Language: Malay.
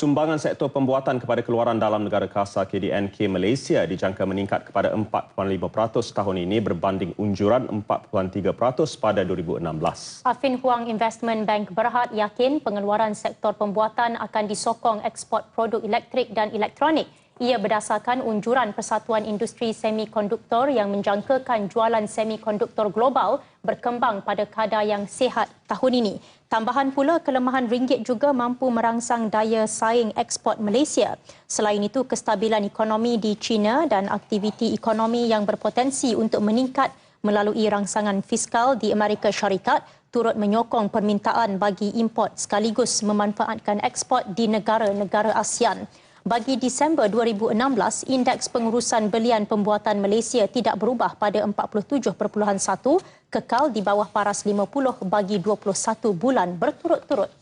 Sumbangan sektor pembuatan kepada keluaran dalam negara kasar KDNK Malaysia dijangka meningkat kepada 4.5% tahun ini berbanding unjuran 4.3% pada 2016. Afin Huang Investment Bank berhad yakin pengeluaran sektor pembuatan akan disokong ekspor produk elektrik dan elektronik ia berdasarkan unjuran Persatuan Industri Semikonduktor yang menjangkakan jualan semikonduktor global berkembang pada kadar yang sihat tahun ini. Tambahan pula kelemahan ringgit juga mampu merangsang daya saing ekspor Malaysia. Selain itu, kestabilan ekonomi di China dan aktiviti ekonomi yang berpotensi untuk meningkat melalui rangsangan fiskal di Amerika Syarikat turut menyokong permintaan bagi import sekaligus memanfaatkan ekspor di negara-negara ASEAN. Bagi Disember 2016, indeks pengurusan belian pembuatan Malaysia tidak berubah pada 47.1, kekal di bawah paras 50 bagi 21 bulan berturut-turut.